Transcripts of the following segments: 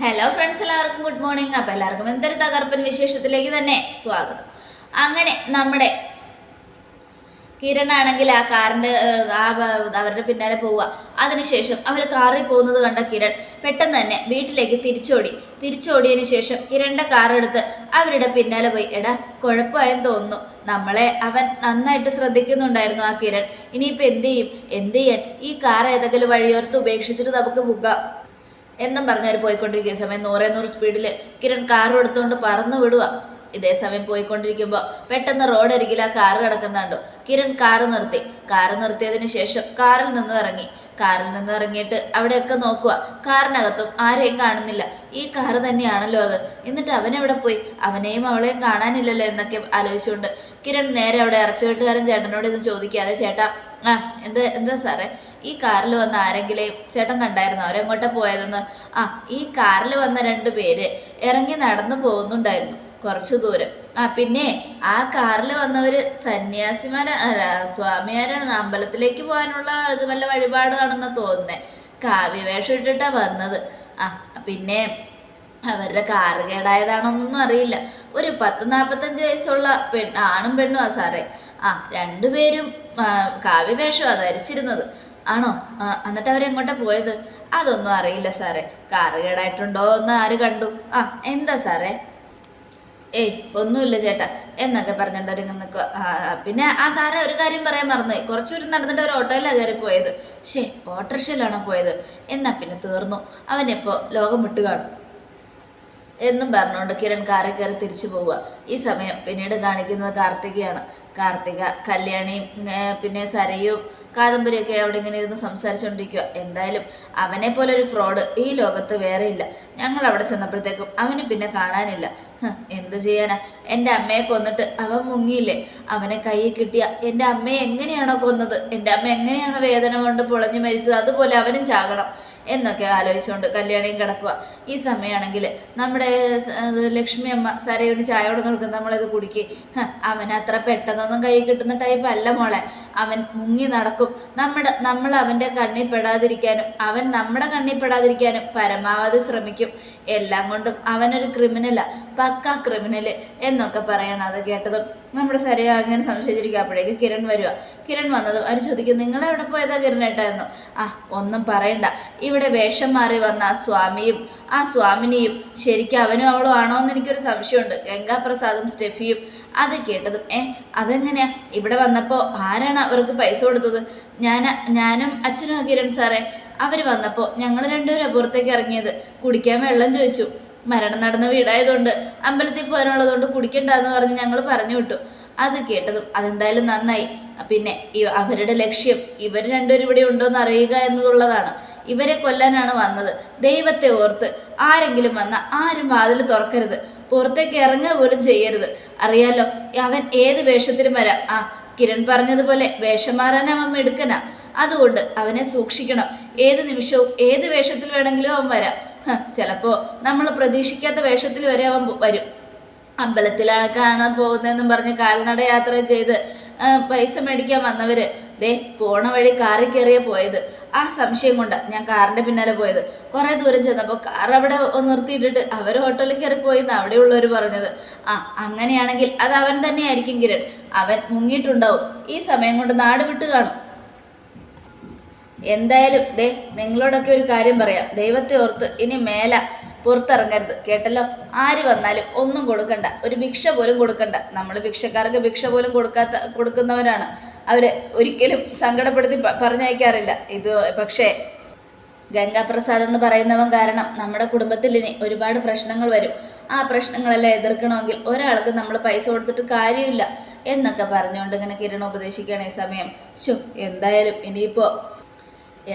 Hello friends എല്ലാവർക്കും good morning അപ്പം എല്ലാവർക്കും എന്തൊരു തകർപ്പൻ വിശേഷത്തിലേക്ക് തന്നെ സ്വാഗതം. അങ്ങനെ നമ്മുടെ കിരൺ ആണെങ്കിൽ ആ കാറിന്റെ ആ അവരുടെ പിന്നാലെ പോവുക. അതിനുശേഷം അവർ കാറിൽ പോകുന്നത് കണ്ട കിരൺ പെട്ടെന്ന് തന്നെ വീട്ടിലേക്ക് തിരിച്ചോടി. തിരിച്ചോടിയതിന് ശേഷം കിരണിന്റെ കാറെടുത്ത് അവരുടെ പിന്നാലെ പോയി. എടാ കുഴപ്പമായെന്ന് തോന്നുന്നു. നമ്മളെ അവൻ നന്നായിട്ട് ശ്രദ്ധിക്കുന്നുണ്ടായിരുന്നു ആ കിരൺ. ഇനിയിപ്പോൾ എന്ത് ചെയ്യും? എന്ത് ചെയ്യാൻ? ഈ കാർ ഏതെങ്കിലും വഴിയോർത്ത് ഉപേക്ഷിച്ചിട്ട് നമുക്ക് പോകാം. എന്നും പറഞ്ഞവർ പോയിക്കൊണ്ടിരിക്കുന്ന സമയം നൂറേ നൂറ് സ്പീഡിൽ കിരൺ കാർ എടുത്തുകൊണ്ട് പറന്നു വിടുക ഇതേ സമയം പോയിക്കൊണ്ടിരിക്കുമ്പോൾ പെട്ടെന്ന് റോഡ് അരികിൽ ആ കാറ് കിടക്കുന്നുണ്ടോ. കിരൺ കാറ് നിർത്തി. കാറ് നിർത്തിയതിന് ശേഷം കാറിൽ നിന്ന് ഇറങ്ങി. കാറിൽ നിന്ന് ഇറങ്ങിയിട്ട് അവിടെയൊക്കെ നോക്കുക കാറിനകത്തും ആരെയും കാണുന്നില്ല. ഈ കാറ് തന്നെയാണല്ലോ അത്. എന്നിട്ട് അവനെവിടെ പോയി? അവനെയും അവളെയും കാണാനില്ലല്ലോ എന്നൊക്കെ ആലോചിച്ചുകൊണ്ട് കിരൺ നേരെ അവിടെ ഇറച്ചിവെട്ടുകാരൻ ചേട്ടനോട് ഇത് ചോദിക്കാതെ ചേട്ടാ ആ എന്താ എന്താ സാറേ? ഈ കാറിൽ വന്ന ആരെങ്കിലും ചേട്ടൻ കണ്ടായിരുന്നു? അവരെങ്ങോട്ടാ പോയതെന്ന്? ആ ഈ കാറിൽ വന്ന രണ്ടു പേര് ഇറങ്ങി നടന്നു പോകുന്നുണ്ടായിരുന്നു കുറച്ചു ദൂരം. ആ പിന്നെ ആ കാറിൽ വന്നവര് സന്യാസിമാര അല്ല, സ്വാമിയാരാണ്. അമ്പലത്തിലേക്ക് പോകാനുള്ള ഇത് വല്ല വഴിപാടാണെന്ന് തോന്നുന്നേ. കാവ്യവേഷം ഇട്ടിട്ടാ വന്നത്. ആ പിന്നെ അവരുടെ കാറ് കേടായതാണോന്നൊന്നും അറിയില്ല. ഒരു പത്ത് നാൽപ്പത്തഞ്ച് വയസ്സുള്ള പെൺ ആണും പെണ്ണും ആ സാറേ. ആ രണ്ടുപേരും ആ, കാവ്യവേഷമാണ് ധരിച്ചിരുന്നത്. ആണോ? എന്നിട്ട് അവരെങ്ങോട്ടാ പോയത്? അതൊന്നും അറിയില്ല സാറേ. കാറ് കേടായിട്ടുണ്ടോ എന്ന് ആര് കണ്ടു? ആ എന്താ സാറേ? ഏയ് ഒന്നുമില്ല ചേട്ടാ. എന്നൊക്കെ പറഞ്ഞിട്ട് അവരിങ്ങനെ നിൽക്കുക പിന്നെ ആ സാറേ ഒരു കാര്യം പറയാൻ മറന്നുപോയി കുറച്ചു ദൂരം നടന്നിട്ട് ഒരു ഓട്ടോയിലാണ് കയറി പോയത്. ഷേ ഓട്ടോറിക്ഷയിലാണോ പോയത്? എന്നാ പിന്നെ തീർന്നു. അവനിപ്പോൾ ലോകം വിട്ട് കാണും. എന്നും പറഞ്ഞുകൊണ്ട് കിരൺ കാറിൽ കയറി തിരിച്ചു പോവുക ഈ സമയം പിന്നീട് കാണിക്കുന്നത് കാർത്തികയാണ്. കാർത്തിക കല്യാണിയും പിന്നെ സരയും കാദംബരിയൊക്കെ അവിടെ ഇങ്ങനെ ഇരുന്ന് സംസാരിച്ചുകൊണ്ടിരിക്കുക എന്തായാലും അവനെ പോലെ ഒരു ഫ്രോഡ് ഈ ലോകത്ത് വേറെ ഇല്ല. ഞങ്ങൾ അവിടെ ചെന്നപ്പോഴത്തേക്കും അവന് പിന്നെ കാണാനില്ല. എന്ത് ചെയ്യാനാ? എന്റെ അമ്മയെ കൊന്നിട്ട് അവൻ മുങ്ങിയില്ലേ? അവനെ കയ്യിൽ കിട്ടിയ എന്റെ അമ്മയെ എങ്ങനെയാണോ കൊന്നത്? എന്റെ അമ്മ എങ്ങനെയാണോ വേദന കൊണ്ട് പൊളഞ്ഞു മരിച്ചത്? അതുപോലെ അവനും ചാകണം. എന്നൊക്കെ ആലോചിച്ചുകൊണ്ട് കല്യാണിയും കിടക്കുക ഈ സമയമാണെങ്കിൽ നമ്മുടെ ലക്ഷ്മി അമ്മ സരയോട് ചായ കൊടുക്കുന്ന നമ്മളിത് കുടിക്കുക അവൻ അത്ര പെട്ടെന്നൊന്നും കൈ കിട്ടുന്ന ടൈപ്പ് അല്ല മോളെ. അവൻ മുങ്ങി നടക്കും. നമ്മുടെ നമ്മൾ അവന്റെ കണ്ണിൽ പെടാതിരിക്കാനും അവൻ നമ്മുടെ കണ്ണിൽ പെടാതിരിക്കാനും പരമാവധി ശ്രമിക്കും. എല്ലാം കൊണ്ടും അവനൊരു ക്രിമിനലാ പക്ക ക്രിമിനൽ എന്നൊക്കെ പറയണം അത് കേട്ടതും. നമ്മുടെ സരയ അങ്ങനെ സംശയിച്ചിരിക്കുക അപ്പോഴേക്ക് കിരൺ വരിക കിരൺ വന്നതും അവർ ചോദിക്കും നിങ്ങളെവിടെ പോയതാ കിരണേട്ടാ എന്നു. ആ ഒന്നും പറയണ്ട. ഇവിടെ വേഷം മാറി വന്ന സ്വാമിയും ആ സ്വാമിനിയും ശരിക്കും അവനും അവളും ആണോ എന്ന് എനിക്കൊരു സംശയമുണ്ട്. ഗംഗാപ്രസാദും സ്റ്റെഫിയും. അത് കേട്ടതും ഏ അതെങ്ങനെയാ? ഇവിടെ വന്നപ്പോൾ ആരാണ് അവർക്ക് പൈസ കൊടുത്തത്? ഞാൻ ഞാനും അച്ഛനും കിരൺ സാറേ അവർ വന്നപ്പോൾ ഞങ്ങൾ രണ്ടുപേരും അപ്പുറത്തേക്ക് ഇറങ്ങിയത്. കുടിക്കാൻ വെള്ളം ചോദിച്ചു. മരണം നടന്ന വീടായതുകൊണ്ട് അമ്പലത്തിൽ പോകാനുള്ളതുകൊണ്ട് കുടിക്കണ്ടെന്ന് പറഞ്ഞ് ഞങ്ങൾ പറഞ്ഞു വിട്ടു. അത് കേട്ടതും അതെന്തായാലും നന്നായി. പിന്നെ അവരുടെ ലക്ഷ്യം ഇവർ രണ്ടുപേരും ഇവിടെ ഉണ്ടോ എന്ന് അറിയുക എന്നുള്ളതാണ്. ഇവരെ കൊല്ലാനാണ് വന്നത്. ദൈവത്തെ ഓർത്ത് ആരെങ്കിലും വന്ന ആരും വാതിൽ തുറക്കരുത്. പുറത്തേക്ക് ഇറങ്ങുക പോലും ചെയ്യരുത്. അറിയാലോ അവൻ ഏത് വേഷത്തിലും വരാം. ആ കിരൺ പറഞ്ഞതുപോലെ വേഷം മാറാൻ അവൻ എടുക്കന അതുകൊണ്ട് അവനെ സൂക്ഷിക്കണം. ഏത് നിമിഷവും ഏത് വേഷത്തിൽ വേണമെങ്കിലും അവൻ വരാം. ചിലപ്പോൾ ചിലപ്പോ നമ്മൾ പ്രതീക്ഷിക്കാത്ത വേഷത്തിൽ വരെ അവൻ വരും. അമ്പലത്തിലാണ് കാണാൻ പോകുന്നതെന്നും പറഞ്ഞ് കാൽനട യാത്ര ചെയ്ത് പൈസ മേടിക്കാൻ വന്നവര്. ദേ പോണ വഴി കാറി കയറിയ പോയത്. ആ സംശയം കൊണ്ട് ഞാൻ കാറിന്റെ പിന്നാലെ പോയത്. കുറെ ദൂരം ചെന്നപ്പോൾ കാർ അവിടെ നിർത്തിയിട്ടിട്ട് അവർ ഹോട്ടലിൽ കയറി പോയി എന്ന് അവിടെയുള്ളവർ പറഞ്ഞത്. ആ അങ്ങനെയാണെങ്കിൽ അത് അവൻ തന്നെയായിരിക്കും കിരൺ. അവൻ മുങ്ങിയിട്ടുണ്ടാവും. ഈ സമയം കൊണ്ട് നാട് വിട്ട് കാണും. എന്തായാലും ദേ നിങ്ങളോടൊക്കെ ഒരു കാര്യം പറയാം. ദൈവത്തെ ഓർത്ത് ഇനി മേല പുറത്തിറങ്ങരുത്. കേട്ടല്ലോ? ആര് വന്നാലും ഒന്നും കൊടുക്കണ്ട. ഒരു ഭിക്ഷ പോലും കൊടുക്കണ്ട. നമ്മൾ ഭിക്ഷക്കാർക്ക് ഭിക്ഷ പോലും കൊടുക്കാത്ത കൊടുക്കുന്നവരാണ്. അവരെ ഒരിക്കലും സങ്കടപ്പെടുത്തി പറഞ്ഞയക്കാറില്ല. ഇത് പക്ഷേ ഗംഗാപ്രസാദ് എന്ന് പറയുന്നവൻ കാരണം നമ്മുടെ കുടുംബത്തിൽ ഇനി ഒരുപാട് പ്രശ്നങ്ങൾ വരും. ആ പ്രശ്നങ്ങളെല്ലാം എതിർക്കണമെങ്കിൽ ഒരാൾക്ക് നമ്മൾ പൈസ കൊടുത്തിട്ട് കാര്യമില്ല എന്നൊക്കെ പറഞ്ഞുകൊണ്ട് ഇങ്ങനെ കിരൺ ഉപദേശിക്കുകയാണ് ഈ സമയം. ശോ എന്തായാലും ഇനിയിപ്പോൾ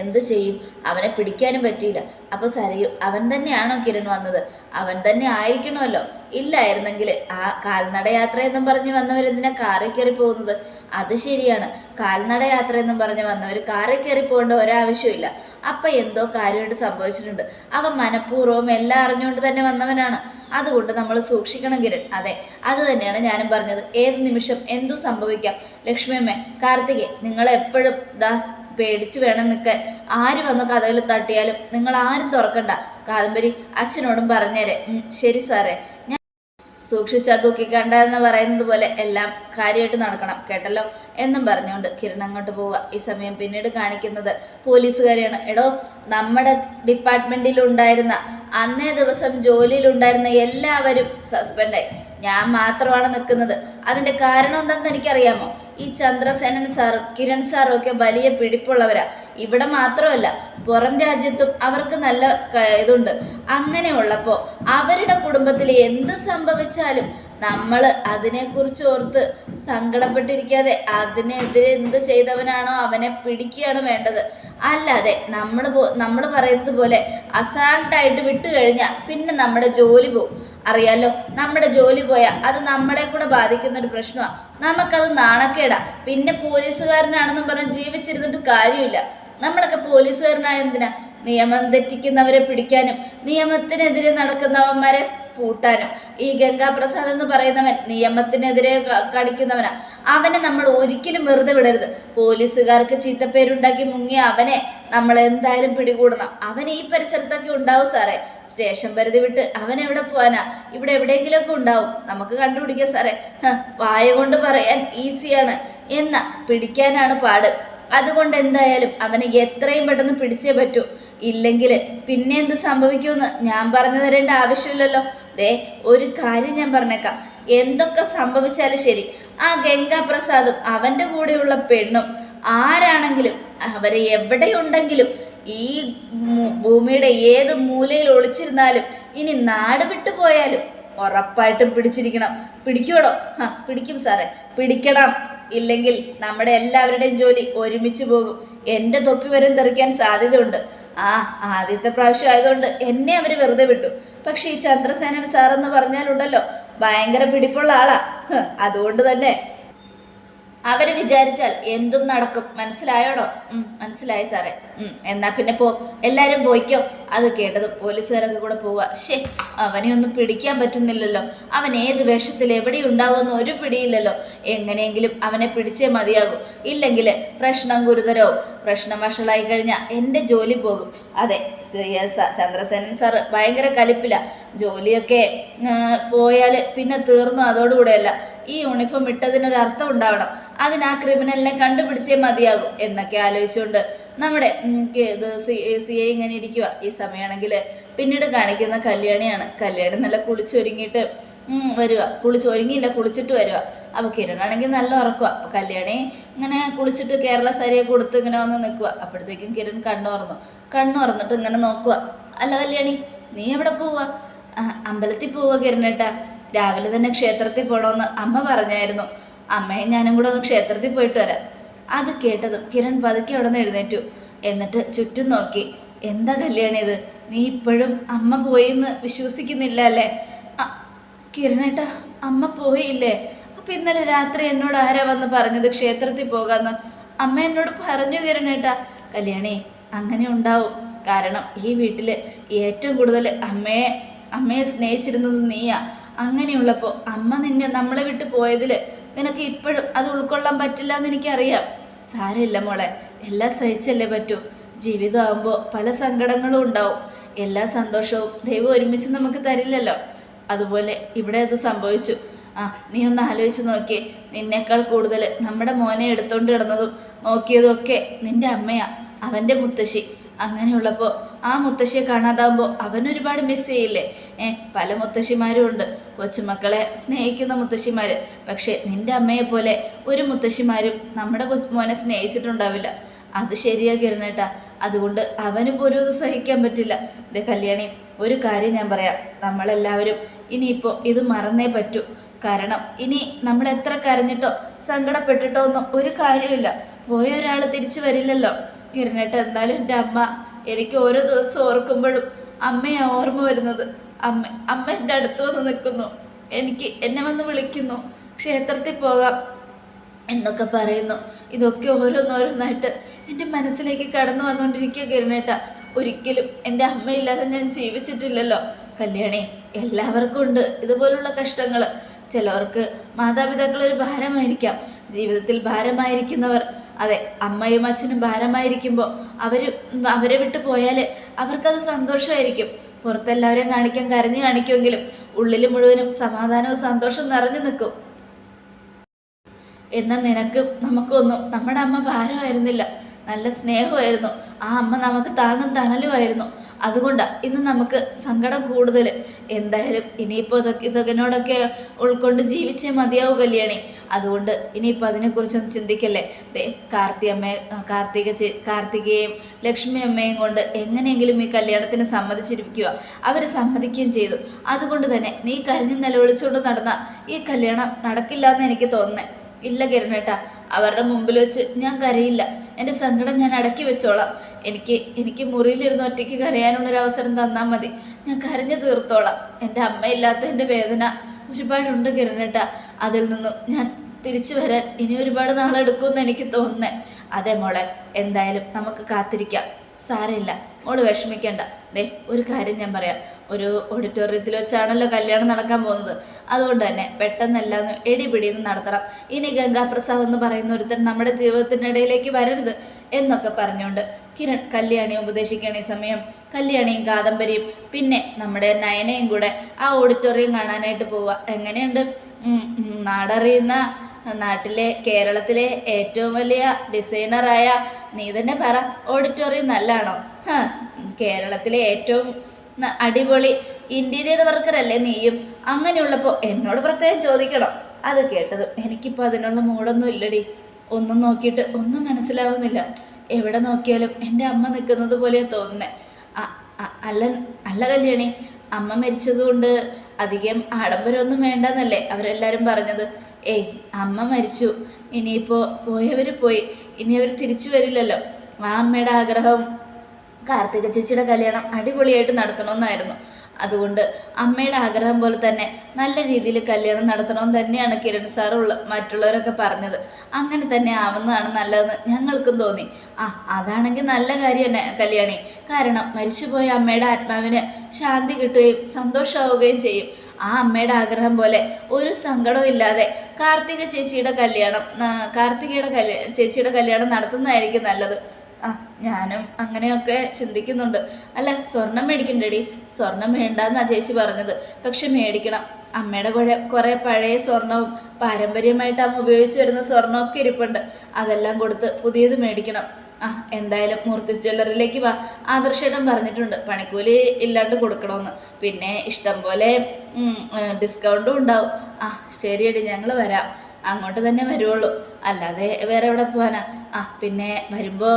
എന്ത് ചെയ്യും? അവനെ പിടിക്കാനും പറ്റിയില്ല. അപ്പോൾ സരയു അവൻ തന്നെയാണോ കിരൺ വന്നത്? അവൻ തന്നെ ആയിരിക്കണമല്ലോ. ഇല്ലായിരുന്നെങ്കിൽ ആ കാൽനട യാത്ര എന്നും പറഞ്ഞ് വന്നവരെന്തിനാ കാറിൽ കയറി പോകുന്നത്? അത് ശരിയാണ്. കാൽനട യാത്ര എന്നും പറഞ്ഞ് വന്നവർ കാറിൽ കയറി പോകേണ്ട ഒരാവശ്യമില്ല അപ്പം എന്തോ കാര്യമായിട്ട് സംഭവിച്ചിട്ടുണ്ട്. അവൻ മനഃപൂർവം എല്ലാം അറിഞ്ഞുകൊണ്ട് തന്നെ വന്നവനാണ്. അതുകൊണ്ട് നമ്മൾ സൂക്ഷിക്കണം കിരൺ. അതെ അത് തന്നെയാണ് ഞാനും പറഞ്ഞത്. ഏത് നിമിഷം എന്തു സംഭവിക്കാം. ലക്ഷ്മിയമ്മേ കാർത്തികെ നിങ്ങൾ എപ്പോഴും ദാ പേടിച്ച് വേണം നിൽക്കാൻ. ആര് വന്ന് കഥയിൽ തട്ടിയാലും നിങ്ങൾ ആരും തുറക്കണ്ട. കാദംബരി അച്ഛനോടും പറഞ്ഞേരെ. "ഉം, ശരി സാറേ. സൂക്ഷിച്ചാ തൂക്കിക്കണ്ട എന്ന് പറയുന്നത് പോലെ എല്ലാം കാര്യമായിട്ട് നടക്കണം കേട്ടല്ലോ? എന്നും പറഞ്ഞുകൊണ്ട് കിരൺ അങ്ങോട്ട് പോവുക. ഈ സമയം പിന്നീട് കാണിക്കുന്നത് പോലീസുകാരെയാണ്. എടോ നമ്മുടെ ഡിപ്പാർട്ട്മെന്റിൽ ഉണ്ടായിരുന്ന അന്നേ ദിവസം ജോലിയിലുണ്ടായിരുന്ന എല്ലാവരും സസ്പെൻഡായി ഞാൻ മാത്രമാണ് നിൽക്കുന്നത്. അതിന്റെ കാരണം എന്താണെന്ന് എനിക്കറിയാമോ? ഈ ചന്ദ്രസേനൻ സാർ കിരൺ സാറും ഒക്കെ വലിയ പിടിപ്പുള്ളവരാ. ഇവിടെ മാത്രമല്ല പുറം രാജ്യത്തും അവർക്ക് നല്ല ഇതുണ്ട്. അങ്ങനെയുള്ളപ്പോൾ അവരുടെ കുടുംബത്തിൽ എന്ത് സംഭവിച്ചാലും നമ്മൾ അതിനെക്കുറിച്ച് ഓർത്ത് സങ്കടപ്പെട്ടിരിക്കാതെ അതിനെതിരെ എന്ത് ചെയ്തവനാണോ അവനെ പിടിക്കുകയാണ് വേണ്ടത്. അല്ലാതെ നമ്മൾ നമ്മൾ പറയുന്നത് പോലെ അസാൾട്ടായിട്ട് വിട്ടു കഴിഞ്ഞാൽ പിന്നെ നമ്മുടെ ജോലി പോകും അറിയാലോ നമ്മുടെ ജോലി പോയാൽ അത് നമ്മളെ കൂടെ ബാധിക്കുന്ന ഒരു പ്രശ്നമാണ് നമുക്കത് നാണക്കേടാ. പിന്നെ പോലീസുകാരനാണെന്നും പറഞ്ഞ് ജീവിച്ചിരുന്നിട്ട് കാര്യമില്ല. നമ്മളൊക്കെ പോലീസുകാരനായ എന്തിനാ? നിയമം തെറ്റിക്കുന്നവരെ പിടിക്കാനും നിയമത്തിനെതിരെ നടക്കുന്നവന്മാരെ പൂട്ടാനും. ഈ ഗംഗാപ്രസാദ് എന്ന് പറയുന്നവൻ നിയമത്തിനെതിരെ കടിക്കുന്നവനാ അവനെ നമ്മൾ ഒരിക്കലും വെറുതെ വിടരുത്. പോലീസുകാർക്ക് ചീത്തപ്പേരുണ്ടാക്കി മുങ്ങിയ അവനെ നമ്മൾ എന്തായാലും പിടികൂടണം. അവൻ ഈ പരിസരത്തൊക്കെ ഉണ്ടാവും സാറേ. സ്റ്റേഷൻ പരിധി വിട്ട് അവൻ എവിടെ പോവാനാ? ഇവിടെ എവിടെയെങ്കിലുമൊക്കെ ഉണ്ടാവും. നമുക്ക് കണ്ടുപിടിക്കാം സാറേ. വായ കൊണ്ട് പറയാൻ ഈസിയാണ്. എന്ന പിടിക്കാനാണ് പാട്. അതുകൊണ്ട് എന്തായാലും അവനെ എത്രയും പെട്ടെന്ന് പിടിച്ചേ പറ്റൂ. ഇല്ലെങ്കിൽ പിന്നെ എന്ത് സംഭവിക്കുമെന്ന് ഞാൻ പറഞ്ഞു തരേണ്ട ആവശ്യമില്ലല്ലോ. ദേ ഒരു കാര്യം ഞാൻ പറഞ്ഞേക്കാം. എന്തൊക്കെ സംഭവിച്ചാലും ശരി ആ ഗംഗാപ്രസാദും അവന്റെ കൂടെയുള്ള പെണ്ണും ആരാണെങ്കിലും അവരെ എവിടെയുണ്ടെങ്കിലും ഈ ഭൂമിയുടെ ഏത് മൂലയിൽ ഒളിച്ചിരുന്നാലും ഇനി നാട് വിട്ടു പോയാലും ഉറപ്പായിട്ടും പിടിച്ചിരിക്കണം. പിടിക്കോടോ ഹാ പിടിക്കും സാറേ. പിടിക്കണം. ഇല്ലെങ്കിൽ നമ്മുടെ എല്ലാവരുടെയും ജോലി ഒരുമിച്ച് പോകും. എന്റെ തൊപ്പി വരെ തെറിക്കാൻ സാധ്യതയുണ്ട്. ആ ആദ്യത്തെ പ്രാവശ്യം ആയതുകൊണ്ട് എന്നെ അവർ വെറുതെ വിട്ടു. പക്ഷെ ഈ ചന്ദ്രസേനൻ സാർ എന്ന് പറഞ്ഞാലുണ്ടല്ലോ ഭയങ്കര പിടിപ്പുള്ള ആളാ. അതുകൊണ്ട് തന്നെ അവർ വിചാരിച്ചാൽ എന്തും നടക്കും. മനസ്സിലായോടോ? മനസ്സിലായി സാറേ. എന്നാ പിന്നെ പോ. എല്ലാരും പോയിക്കോ. അത് കേട്ടത് പോലീസുകാരൊക്കെ കൂടെ പോവുക ശേ അവനെ ഒന്നും പിടിക്കാൻ പറ്റുന്നില്ലല്ലോ. അവൻ ഏത് വേഷത്തിൽ എവിടെ ഉണ്ടാവുമെന്ന് ഒരു പിടിയില്ലല്ലോ. എങ്ങനെയെങ്കിലും അവനെ പിടിച്ചേ മതിയാകും. ഇല്ലെങ്കിൽ പ്രശ്നം ഗുരുതരവും. പ്രശ്നം വഷളായി കഴിഞ്ഞാൽ എന്റെ ജോലി പോകും. അതെ ചന്ദ്രസേനൻ സാറ് ഭയങ്കര കലിപ്പില്ല ജോലിയൊക്കെ പോയാൽ പിന്നെ തീർന്നു. അതോടുകൂടെയല്ല. ഈ യൂണിഫോം ഇട്ടതിനൊരു അർത്ഥം ഉണ്ടാവണം. അതിന് ആ ക്രിമിനലിനെ കണ്ടുപിടിച്ചേ മതിയാകും എന്നൊക്കെ ആലോചിച്ചുകൊണ്ട് നമ്മുടെ സി ഐ ഇങ്ങനെ ഇരിക്കുക ഈ സമയമാണെങ്കിൽ പിന്നീട് കാണിക്കുന്ന കല്യാണിയാണ്. കല്യാണി നല്ല കുളിച്ചൊരുങ്ങിയിട്ട് വരിക കുളിച്ചൊരുങ്ങിയില്ല കുളിച്ചിട്ട് വരുക അപ്പോൾ കിരണാണെങ്കിൽ നല്ല ഉറക്കുക അപ്പോൾ കല്യാണി ഇങ്ങനെ കുളിച്ചിട്ട് കേരള സാരിയെ കൊടുത്ത് ഇങ്ങനെ വന്ന് നിൽക്കുക അപ്പോഴത്തേക്കും കിരൺ കണ്ണു തുറന്നു കണ്ണു തുറന്നിട്ട് ഇങ്ങനെ നോക്കുക അല്ല കല്യാണി നീ എവിടെ പോവുക അമ്പലത്തിൽ പോവുക കിരണേട്ടാ രാവിലെ തന്നെ ക്ഷേത്രത്തിൽ പോകണമെന്ന് അമ്മ പറഞ്ഞായിരുന്നു. അമ്മയും ഞാനും കൂടെ ഒന്ന് ക്ഷേത്രത്തിൽ പോയിട്ട് വരാം. അത് കേട്ടതും കിരൺ പതുക്കെ അവിടെ നിന്ന് എഴുന്നേറ്റു. എന്നിട്ട് ചുറ്റും നോക്കി. എന്താ കല്യാണം ഇത്? നീ ഇപ്പോഴും അമ്മ പോയിന്ന് വിശ്വസിക്കുന്നില്ല അല്ലേ? കിരണേട്ടാ അമ്മ പോയില്ലേ? അപ്പൊ ഇന്നലെ രാത്രി എന്നോട് ആരാ വന്ന് പറഞ്ഞത് ക്ഷേത്രത്തിൽ പോകാന്ന്? അമ്മ എന്നോട് പറഞ്ഞു കിരണേട്ടാ. കല്യാണി അങ്ങനെ ഉണ്ടാവും. കാരണം ഈ വീട്ടിൽ ഏറ്റവും കൂടുതൽ അമ്മയെ അമ്മയെ സ്നേഹിച്ചിരുന്നത് നീയാ. അങ്ങനെയുള്ളപ്പോൾ അമ്മ നിന്നെ നമ്മളെ വിട്ട് പോയതിൽ നിനക്ക് ഇപ്പോഴും അത് ഉൾക്കൊള്ളാൻ പറ്റില്ല എന്ന് എനിക്കറിയാം. സാരമില്ല മോളെ എല്ലാം സഹിച്ചല്ലേ പറ്റൂ. ജീവിതമാകുമ്പോൾ പല സങ്കടങ്ങളും ഉണ്ടാവും. എല്ലാ സന്തോഷവും ദൈവം ഒരുമിച്ച് നമുക്ക് തരില്ലല്ലോ. അതുപോലെ ഇവിടെ അത് സംഭവിച്ചു. ആ നീ ഒന്ന് ആലോചിച്ച് നോക്കിയേ. നിന്നേക്കാൾ കൂടുതൽ നമ്മുടെ മോനെ എടുത്തോണ്ട് കിടന്നതും നോക്കിയതും ഒക്കെ നിന്റെ അമ്മയാ അവന്റെ മുത്തശ്ശി. അങ്ങനെയുള്ളപ്പോൾ ആ മുത്തശ്ശിയെ കാണാതാകുമ്പോൾ അവനൊരുപാട് മിസ് ചെയ്യില്ലേ? ഏ പല മുത്തശ്ശിമാരും ഉണ്ട് കൊച്ചുമക്കളെ സ്നേഹിക്കുന്ന മുത്തശ്ശിമാർ പക്ഷേ നിന്റെ അമ്മയെ പോലെ ഒരു മുത്തശ്ശിമാരും നമ്മുടെ മോനെ സ്നേഹിച്ചിട്ടുണ്ടാവില്ല. അത് ശരിയാ കിരണേട്ടാ. അതുകൊണ്ട് അവന് പോലും ഇത് സഹിക്കാൻ പറ്റില്ല. ഇത് കല്യാണി ഒരു കാര്യം ഞാൻ പറയാം. നമ്മളെല്ലാവരും ഇനിയിപ്പോൾ ഇത് മറന്നേ പറ്റൂ. കാരണം ഇനി നമ്മൾ എത്ര കരഞ്ഞിട്ടോ സങ്കടപ്പെട്ടിട്ടോ ഒന്നും ഒരു കാര്യമില്ല പോയ ഒരാൾ തിരിച്ചു വരില്ലല്ലോ. കിരണേട്ട എന്തായാലും എന്റെ അമ്മ എനിക്ക് ഓരോ ദിവസം ഓർക്കുമ്പോഴും അമ്മയെ ഓർമ്മ വരുന്നത്. അമ്മ അമ്മ എന്റെ അടുത്ത് വന്ന് നിൽക്കുന്നു. എനിക്ക് എന്നെ വന്ന് വിളിക്കുന്നു. ക്ഷേത്രത്തിൽ പോകാം എന്നൊക്കെ പറയുന്നു. ഇതൊക്കെ ഓരോന്നോരോന്നായിട്ട് എന്റെ മനസ്സിലേക്ക് കടന്നു വന്നുകൊണ്ടിരിക്കുക കിരണേട്ട. ഒരിക്കലും എന്റെ അമ്മയില്ലാതെ ഞാൻ ജീവിച്ചിട്ടില്ലല്ലോ. കല്യാണി എല്ലാവർക്കും ഉണ്ട് ഇതുപോലുള്ള കഷ്ടങ്ങൾ ചിലവർക്ക് മാതാപിതാക്കളൊരു ഭാരമായിരിക്കാം. ജീവിതത്തിൽ ഭാരമായിരിക്കുന്നവർ അതെ അമ്മയും അച്ഛനും ഭാരമായിരിക്കുമ്പോൾ അവർ അവരെ വിട്ടു പോയാൽ അവർക്കത് സന്തോഷമായിരിക്കും പുറത്തെല്ലാവരെയും കാണിക്കാൻ കരഞ്ഞു കാണിക്കുമെങ്കിലും ഉള്ളിൽ മുഴുവനും സമാധാനവും സന്തോഷവും നിറഞ്ഞു നിൽക്കും. എന്ന നിനക്ക് നമുക്കൊന്നും നമ്മുടെ അമ്മ ഭാരമായിരുന്നില്ല. നല്ല സ്നേഹമായിരുന്നു. ആ അമ്മ നമുക്ക് താങ്ങും തണലുമായിരുന്നു. അതുകൊണ്ടാണ് ഇന്ന് നമുക്ക് സങ്കടം കൂടുതൽ എന്തായാലും ഇനിയിപ്പോൾ ഇതൊക്കെ ഇതൊക്കെ ഉൾക്കൊണ്ട് ജീവിച്ചേ മതിയാവൂ കല്യാണി. അതുകൊണ്ട് ഇനിയിപ്പോൾ അതിനെക്കുറിച്ചൊന്നും ചിന്തിക്കല്ലേ? ദേ കാർത്തി അമ്മയെ കാർത്തിക കാർത്തികയും ലക്ഷ്മി അമ്മയും കൊണ്ട് എങ്ങനെയെങ്കിലും ഈ കല്യാണത്തിന് സമ്മതിച്ചിരിക്കുക അവർ സമ്മതിക്കുകയും ചെയ്തു. അതുകൊണ്ട് തന്നെ നീ കരഞ്ഞ് നിലവിളിച്ചുകൊണ്ട് നടന്ന ഈ കല്യാണം നടക്കില്ല എന്ന് എനിക്ക് തോന്നുന്നേ. ഇല്ല കിരണേട്ടാ അവരുടെ മുമ്പിൽ വെച്ച് ഞാൻ കരയില്ല. എന്റെ സങ്കടം ഞാൻ അടക്കി വെച്ചോളാം. എനിക്ക് എനിക്ക് മുറിയിലിരുന്ന് ഒറ്റയ്ക്ക് കരയാനുള്ളൊരു അവസരം തന്നാൽ മതി. ഞാൻ കരഞ്ഞു തീർത്തോളാം. എന്റെ അമ്മയില്ലാത്ത എന്റെ വേദന ഒരുപാടുണ്ട് കിരണേട്ടാ. അതിൽ നിന്നും ഞാൻ തിരിച്ചു വരാൻ ഇനി ഒരുപാട് നാളെടുക്കുമെന്ന് എനിക്ക് തോന്നുന്നേ. അതേ മോളെ എന്തായാലും നമുക്ക് കാത്തിരിക്കാം. സാരമില്ല. മോൾ വിഷമിക്കേണ്ട. ദേ ഒരു കാര്യം ഞാൻ പറയാം. ഒരു ഓഡിറ്റോറിയത്തിൽ വെച്ചാണല്ലോ കല്യാണം നടക്കാൻ പോകുന്നത്. അതുകൊണ്ട് തന്നെ പെട്ടെന്നെല്ലാം എടി പിടിന്ന് നടത്തണം. ഇനി ഗംഗാപ്രസാദ് എന്ന് പറയുന്ന ഒരുത്തൻ നമ്മുടെ ജീവിതത്തിന്റെ ഇടയിലേക്ക് വരരുത് എന്നൊക്കെ പറഞ്ഞുകൊണ്ട് കിരൺ കല്യാണി ഉപദേശിക്കുകയാണ് ഈ സമയം. കല്യാണിയും കാദംബരിയും പിന്നെ നമ്മുടെ നയനയും കൂടെ ആ ഓഡിറ്റോറിയം കാണാനായിട്ട് പോവുക. എങ്ങനെയുണ്ട്? നാടറിയുന്ന നാട്ടിലെ കേരളത്തിലെ ഏറ്റവും വലിയ ഡിസൈനറായ നീ തന്നെ പറ. ഓഡിറ്റോറിയം നല്ലതാണോ കേരളത്തിലെ ഏറ്റവും അടിപൊളി ഇന്റീരിയർ വർക്കറല്ലേ നീയും? അങ്ങനെയുള്ളപ്പോൾ എന്നോട് പ്രത്യേകം ചോദിക്കണം. അത് കേട്ടതും എനിക്കിപ്പോൾ അതിനുള്ള മൂടൊന്നും ഇല്ലടി. ഒന്നും നോക്കിയിട്ട് ഒന്നും മനസ്സിലാവുന്നില്ല. എവിടെ നോക്കിയാലും എന്റെ അമ്മ നിൽക്കുന്നത് പോലെയാണ് തോന്നുന്നത് അല്ല അല്ല കല്യാണി അമ്മ മരിച്ചതുകൊണ്ട് അധികം ആഡംബരമൊന്നും വേണ്ടെന്നല്ലേ അവരെല്ലാവരും പറഞ്ഞത്? ഏയ് അമ്മ മരിച്ചു. ഇനിയിപ്പോൾ പോയവർ പോയി. ഇനി അവർ തിരിച്ചു വരില്ലല്ലോ. ആ അമ്മയുടെ ആഗ്രഹം കാർത്തിക ചേച്ചിയുടെ കല്യാണം അടിപൊളിയായിട്ട് നടത്തണമെന്നായിരുന്നു. അതുകൊണ്ട് അമ്മയുടെ ആഗ്രഹം പോലെ തന്നെ നല്ല രീതിയിൽ കല്യാണം നടത്തണമെന്ന് തന്നെയാണ് കിരൺ സാറുള്ള മറ്റുള്ളവരൊക്കെ പറഞ്ഞത്. അങ്ങനെ തന്നെ ആവുന്നതാണ് നല്ലതെന്ന് ഞങ്ങൾക്കും തോന്നി. ആ അതാണെങ്കിൽ നല്ല കാര്യം തന്നെ കല്യാണി? കാരണം മരിച്ചുപോയ അമ്മയുടെ ആത്മാവിന് ശാന്തി കിട്ടുകയും സന്തോഷമാവുകയും ചെയ്യും. ആ അമ്മയുടെ ആഗ്രഹം പോലെ ഒരു സങ്കടവും ഇല്ലാതെ കാർത്തിക ചേച്ചിയുടെ കല്യാണം കാർത്തികയുടെ കല്യാ ചേച്ചിയുടെ കല്യാണം നടത്തുന്നതായിരിക്കും നല്ലത്. ആ ഞാനും അങ്ങനെയൊക്കെ ചിന്തിക്കുന്നുണ്ട്. അല്ല സ്വർണം മേടിക്കണ്ടേടി? സ്വർണം വേണ്ടെന്നാ ചേച്ചി പറഞ്ഞത്. പക്ഷെ മേടിക്കണം. അമ്മയുടെ കുറെ കുറേ പഴയ സ്വർണവും പാരമ്പര്യമായിട്ട് അമ്മ ഉപയോഗിച്ച് വരുന്ന സ്വർണമൊക്കെ ഇരിപ്പുണ്ട്. അതെല്ലാം കൊടുത്ത് പുതിയത് മേടിക്കണം. ആ എന്തായാലും മൂർത്തിസ് ജ്വല്ലറിയിലേക്ക് വാ. ആദർശേട്ടൻ പറഞ്ഞിട്ടുണ്ട് പണിക്കൂലി ഇല്ലാണ്ട് കൊടുക്കണമെന്ന് പിന്നെ ഇഷ്ടം പോലെ ഡിസ്കൗണ്ടും ഉണ്ടാവും. ആ ശരിയടി ഞങ്ങൾ വരാം. അങ്ങോട്ട് തന്നെ വരുവുള്ളൂ. അല്ലാതെ വേറെ എവിടെ പോകാനാ ആ പിന്നെ വരുമ്പോൾ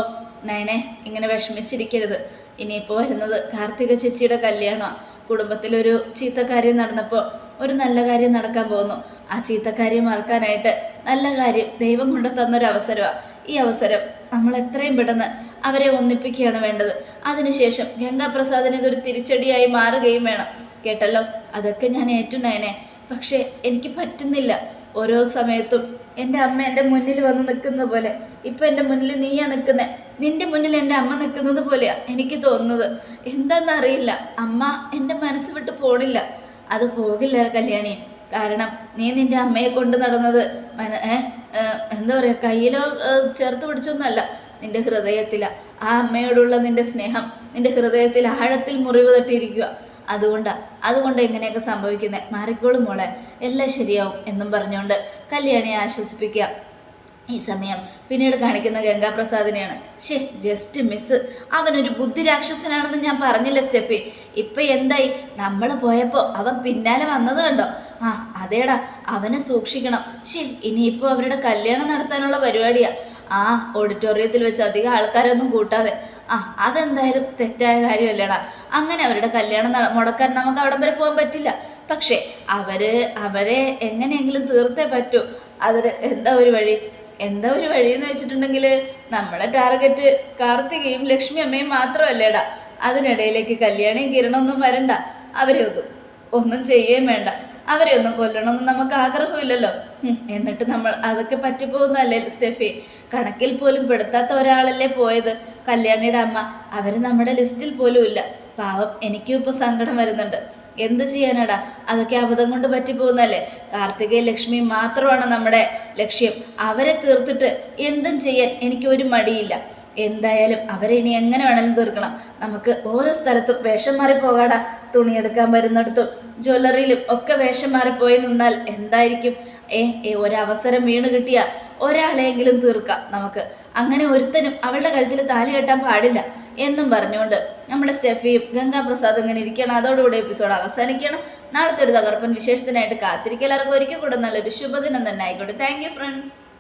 നയനെ ഇങ്ങനെ വിഷമിച്ചിരിക്കരുത്. ഇനിയിപ്പോൾ വരുന്നത് കാർത്തിക ചേച്ചിയുടെ കല്യാണമാണ് കുടുംബത്തിലൊരു ചീത്ത കാര്യം നടന്നപ്പോൾ ഒരു നല്ല കാര്യം നടക്കാൻ പോകുന്നു. ആ ചീത്ത കാര്യം മറക്കാനായിട്ട് നല്ല കാര്യം ദൈവം കൊണ്ട് തന്നൊരു അവസരമാണ് ഈ അവസരം. നമ്മൾ എത്രയും പെട്ടെന്ന് അവരെ ഒന്നിപ്പിക്കുകയാണ് വേണ്ടത്. അതിനുശേഷം ഗംഗാപ്രസാദിന് ഇതൊരു തിരിച്ചടിയായി മാറുകയും വേണം. കേട്ടല്ലോ? അതൊക്കെ ഞാൻ ഏറ്റുനയനെ. പക്ഷേ എനിക്ക് പറ്റുന്നില്ല. ഓരോ സമയത്തും എന്റെ അമ്മ എന്റെ മുന്നിൽ വന്ന് നിൽക്കുന്ന പോലെ. ഇപ്പം എന്റെ മുന്നിൽ നീയാ നിൽക്കുന്നത് നിന്റെ മുന്നിൽ എന്റെ അമ്മ നിൽക്കുന്നത് പോലെയാണ് എനിക്ക് തോന്നുന്നത്. എന്താണെന്നറിയില്ല. അമ്മ എന്റെ മനസ്സ് വിട്ട് പോണില്ല. അത് പോകില്ല കല്യാണി. കാരണം നീ നിന്റെ അമ്മയെ കൊണ്ട് നടന്നത് എന്താ പറയുക കയ്യിലോ ചേർത്ത് പിടിച്ചൊന്നല്ല നിന്റെ ഹൃദയത്തിലാണ് ആ അമ്മയോടുള്ള നിന്റെ സ്നേഹം നിന്റെ ഹൃദയത്തിൽ ആഴത്തിൽ മുറിവ് തട്ടിയിരിക്കുക. അതുകൊണ്ടാണ് അതുകൊണ്ട് എങ്ങനെയൊക്കെ സംഭവിക്കുന്നത് മാറിക്കോളും മോളെ എല്ലാം ശരിയാവും എന്നും പറഞ്ഞുകൊണ്ട് കല്യാണിയെ ആശ്വസിപ്പിക്കുക. ഈ സമയം പിന്നീട് കാണിക്കുന്ന ഗംഗാപ്രസാദിനെയാണ്. ഷേ ജസ്റ്റ് മിസ് അവനൊരു ബുദ്ധിരാക്ഷസനാണെന്ന് ഞാൻ പറഞ്ഞില്ല സ്റ്റെപ്പി? ഇപ്പം എന്തായി? നമ്മൾ പോയപ്പോൾ അവൻ പിന്നാലെ വന്നത് കണ്ടോ? ആ അതേടാ അവനെ സൂക്ഷിക്കണം. ഷേ ഇനിയിപ്പോൾ അവരുടെ കല്യാണം നടത്താനുള്ള പരിപാടിയാ. ആ ഓഡിറ്റോറിയത്തിൽ വെച്ച് അധികം ആൾക്കാരൊന്നും കൂട്ടാതെ. ആ അതെന്തായാലും തെറ്റായ കാര്യമല്ലേടാ. അങ്ങനെ അവരുടെ കല്യാണം മുടക്കാൻ നമുക്ക് അവിടം വരെ പോകാൻ പറ്റില്ല. പക്ഷേ അവർ അവരെ എങ്ങനെയെങ്കിലും തീർത്തേ പറ്റൂ. അതിന് എന്താ ഒരു വഴി? എന്താ ഒരു വഴി എന്ന് വെച്ചിട്ടുണ്ടെങ്കിൽ നമ്മുടെ ടാർഗറ്റ് കാർത്തികയും ലക്ഷ്മി അമ്മയും മാത്രമല്ലേടാ. അതിനിടയിലേക്ക് കല്യാണിയും കിരണമൊന്നും വരണ്ട. അവരെ ഒന്നും ഒന്നും ചെയ്യുകയും വേണ്ട. അവരെ ഒന്നും കൊല്ലണമെന്ന് നമുക്ക് ആഗ്രഹമില്ലല്ലോ. എന്നിട്ട് നമ്മൾ അതൊക്കെ പറ്റിപ്പോകുന്നതല്ലേ സ്റ്റെഫി? കണക്കിൽ പോലും പെടുത്താത്ത ഒരാളല്ലേ പോയത്. കല്യാണിയുടെ അമ്മ അവർ നമ്മുടെ ലിസ്റ്റിൽ പോലും ഇല്ല. പാവം എനിക്കും ഇപ്പോൾ സങ്കടം വരുന്നുണ്ട്. എന്ത് ചെയ്യാനാടാ? അതൊക്കെ അബദ്ധം കൊണ്ട് പറ്റിപ്പോകുന്നല്ലേ കാർത്തികയും ലക്ഷ്മിയും മാത്രമാണ് നമ്മുടെ ലക്ഷ്യം. അവരെ തീർത്തിട്ട് എന്തും ചെയ്യാൻ എനിക്ക് ഒരു മടിയില്ല. എന്തായാലും അവരെ ഇനി എങ്ങനെ വേണമെങ്കിലും തീർക്കണം. നമുക്ക് ഓരോ സ്ഥലത്തും വേഷം മാറിപ്പോകാടാ. തുണിയെടുക്കാൻ വരുന്നിടത്തും ജ്വല്ലറിയിലും ഒക്കെ വേഷം മാറിപ്പോയി നിന്നാൽ എന്തായിരിക്കും? ഏ ഏ ഒരവസരം വീണ് കിട്ടിയ ഒരാളെയെങ്കിലും തീർക്കാം നമുക്ക്. അങ്ങനെ ഒരുത്തനും അവളുടെ കഴുത്തിൽ താലി കെട്ടാൻ പാടില്ല എന്നും പറഞ്ഞുകൊണ്ട് നമ്മുടെ സ്റ്റെഫിയും ഗംഗാപ്രസാദും ഇങ്ങനെ ഇരിക്കണം അതോടുകൂടി എപ്പിസോഡ് അവസാനിക്കണം നാളത്തെ ഒരു തകർപ്പൻ വിശേഷത്തിനായിട്ട് കാത്തിരിക്കുക. എല്ലാവർക്കും ഒരിക്കൽ കൂടെ നല്ലൊരു ശുഭദിനം തന്നെ ആയിക്കോട്ടെ. Thank friends